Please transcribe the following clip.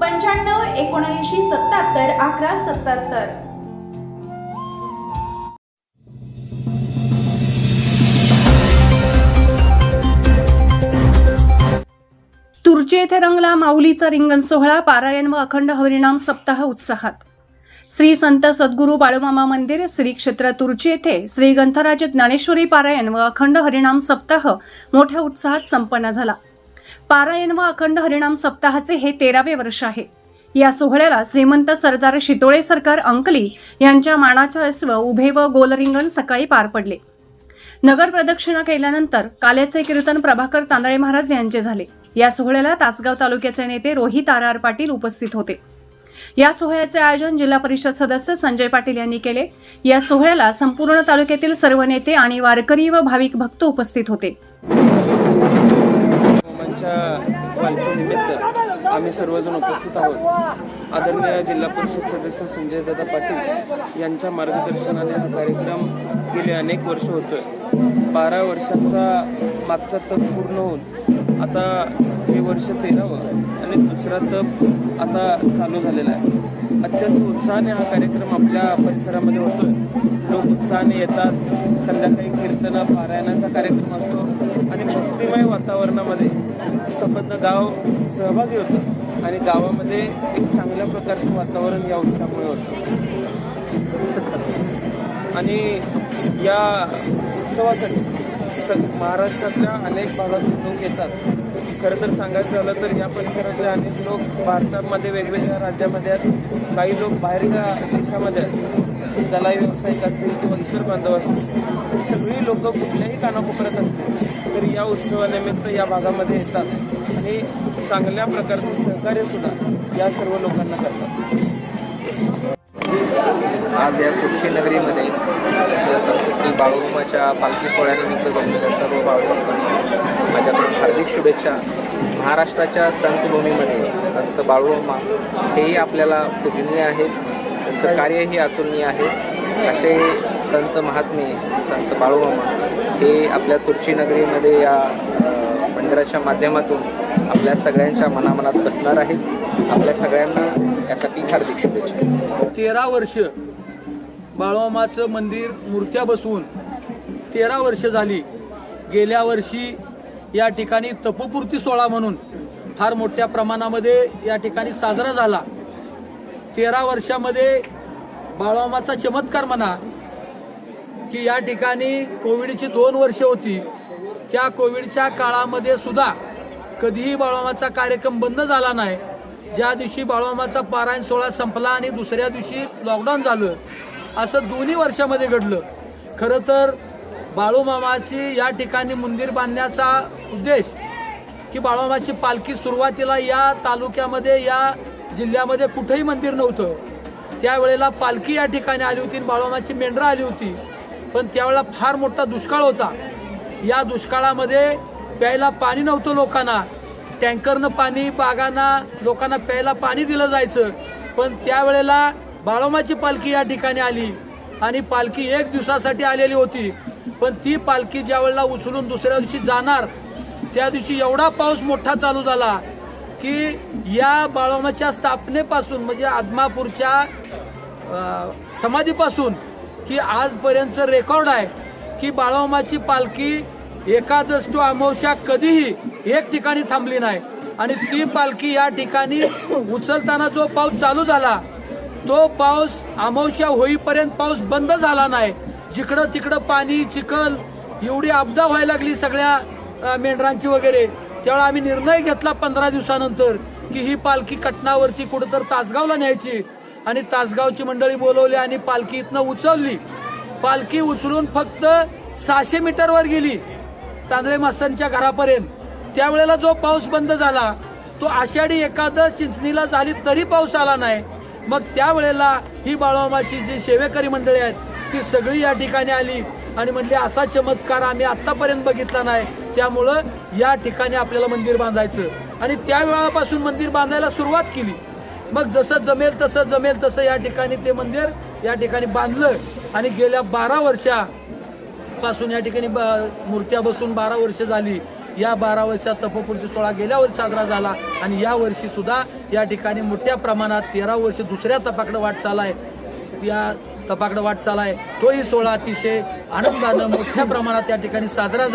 पंच्याण्णव एकोणऐंशी सत्याहत्तर अकरा सत्याहत्तर. तुर्चे येथे रंगला माऊलीचा रिंगण सोहळा पारायण व अखंड हरिणाम सप्ताह उत्साहात. श्री संत सद्गुरू बाळूमामा मंदिर श्री क्षेत्र तुर्ची येथे श्री ग्रंथराज ज्ञानेश्वरी पारायण व अखंड हरिणाम सप्ताह मोठ्या उत्साहात संपन्न झाला. पारायण व अखंड हरिणाम सप्ताहाचे हे तेरावे वर्ष आहे. या सोहळ्याला श्रीमंत सरदार शितोळे सरकार अंकली यांच्या मानाच्या अस्व उभे व गोलरिंगण सकाळी पार पडले. नगर प्रदक्षिणा केल्यानंतर काल्याचे कीर्तन प्रभाकर तांदळे महाराज यांचे झाले. या सोहळ्याला तासगाव तालुक्याचे नेते रोहित आर आर पाटील उपस्थित होते. या सोहळ्याचे आयोजन जिल्हा परिषद सदस्य संजय पाटील यांनी केले. या सोहळ्याला संपूर्ण तालुक्यातील सर्व नेते आणि वारकरी व भाविक भक्त उपस्थित होते. मामांच्या पालखीनिमित्त आम्ही सर्वजण उपस्थित आहोत. आदरणीय जिल्हा परिषद सदस्य संजय दादा पाटील यांच्या मार्गदर्शनाने हा कार्यक्रम गेले अनेक वर्ष होतोय. बारा वर्षांचा मागचा तप पूर्ण होऊन आता हे वर्ष तेरावं आणि दुसरा तप आता चालू झालेला आहे. अत्यंत उत्साहाने हा कार्यक्रम आपल्या परिसरामध्ये होतोय. लोक उत्साहाने येतात. संध्याकाळी कीर्तन पारायणाचा कार्यक्रम असतो. आणि भक्तिमय वातावरणामध्ये संबंध गाव सहभागी होतं. आणि गावामध्ये एक चांगल्या प्रकारचं वातावरण या उत्सवामुळे होतं. आणि या उत्सवासाठी सग महाराष्ट्रातल्या अनेक भागात लोक येतात खरं तर सांगायचं झालं तर या परिसरातले अनेक लोक भारतामध्ये वेगवेगळ्या राज्यामध्ये आहेत. काही लोक बाहेरच्या देशामध्ये आहेत. दलाई व्यावसायिक असतील किंवा इतर बांधव असतील. सगळी लोक कुठल्याही कानाकोपऱ्यात असतील तर या उत्सवानिमित्त या भागामध्ये येतात. आणि चांगल्या प्रकारचं सहकार्यसुद्धा या सर्व लोकांना करतात. आज या तुळशी नगरीमध्ये श्री बाळूमाच्या पालखी सोहळ्यानिमित्त जमलेल्या सर्व बाळूमांना माझ्याकडून हार्दिक शुभेच्छा. महाराष्ट्राच्या संत भूमीमध्ये संत बाळूमा हेही आपल्याला पूजनीय आहेत. त्यांचं कार्यही अतुलनीय आहे. असे संत महात्मे संत बाळूमामा हे आपल्या तुळशी नगरीमध्ये या मंदिराच्या माध्यमातून आपल्या सगळ्यांच्या मनामनात बसणार आहेत. आपल्या सगळ्यांना यासाठी हार्दिक शुभेच्छा. तेरा वर्ष बाळोमाचं मंदिर मूर्त्या बसवून तेरा वर्ष झाली. गेल्या वर्षी या ठिकाणी तपपूर्ती सोहळा म्हणून फार मोठ्या प्रमाणामध्ये या ठिकाणी साजरा झाला. तेरा वर्षामध्ये बाळोमाचा चमत्कार म्हणा की या ठिकाणी कोविडची दोन वर्ष होती. त्या कोविडच्या काळामध्ये सुद्धा कधीही बाळोमाचा कार्यक्रम बंद झाला नाही. ज्या दिवशी बाळोमाचा पारायण सोहळा संपला आणि दुसऱ्या दिवशी लॉकडाऊन झालं असं दोन्ही वर्षामध्ये घडलं. खरं तर बाळूमामाची या ठिकाणी मंदिर बांधण्याचा उद्देश की बाळूमामाची पालखी सुरुवातीला या तालुक्यामध्ये या जिल्ह्यामध्ये कुठेही मंदिर नव्हतं. त्यावेळेला पालखी या ठिकाणी आली होती बाळूमामाची मेंढरं आली होती. पण त्यावेळेला फार मोठा दुष्काळ होता. या दुष्काळामध्ये प्यायला पाणी नव्हतं लोकांना. टँकरनं पाणी बागांना लोकांना प्यायला पाणी दिलं जायचं. पण त्यावेळेला बाळोमाची पालखी या ठिकाणी आली. आणि पालखी एक दिवसासाठी आलेली होती. पण ती पालखी ज्या वेळेला उचलून दुसऱ्या दिवशी जाणार त्या दिवशी एवढा पाऊस मोठा चालू झाला की या बाळोमाच्या स्थापनेपासून म्हणजे आदमापूरच्या समाधीपासून की आजपर्यंतचं रेकॉर्ड आहे की बाळोमाची पालखी एकादश टू अमावस्या कधीही एक ठिकाणी थांबली नाही. आणि ती पालखी या ठिकाणी उचलताना जो पाऊस चालू झाला तो पाऊस अमावश्या होईपर्यंत पाऊस बंद झाला नाही. जिकडं तिकडं पाणी चिखल एवढी आपदा व्हायला लागली सगळ्या मेंढरांची वगैरे. त्यावेळेला आम्ही निर्णय घेतला पंधरा दिवसानंतर की ही पालखी कटनावरती कुठंतर तासगावला न्यायची. आणि तासगावची मंडळी बोलवली आणि पालखी इथनं उचलली. पालखी उचलून फक्त सहाशे मीटरवर गेली तांदळे मास्तरांच्या घरापर्यंत. त्यावेळेला जो पाऊस बंद झाला तो आषाढी एकादश चिंचणीला झाली तरी पाऊस आला नाही. मग त्यावेळेला ही बाळोमाची जी सेवेकरी मंडळी आहेत ती सगळी या ठिकाणी आली आणि म्हणजे असा चमत्कार आम्ही आतापर्यंत बघितला नाही. त्यामुळं या ठिकाणी आपल्याला मंदिर बांधायचं. आणि त्या वेळापासून मंदिर बांधायला सुरुवात केली. मग जसं जमेल तसं जमेल तसं या ठिकाणी ते मंदिर या ठिकाणी बांधलं. आणि गेल्या बारा वर्षापासून या ठिकाणी ब- मूर्त्या बसून बारा वर्ष झाली. या बारा वर्षात तपपूर्ती सोहळा गेल्या वर्षी साजरा झाला आणि या वर्षी सुद्धा या ठिकाणी मोठ्या प्रमाणात तेरा वर्ष दुसऱ्या तपाकडं वाटचाल आहे या तपाकडं वाटचाल आहे तोही सोहळा अतिशय आनंदानं मोठ्या प्रमाणात या ठिकाणी साजरा झाला.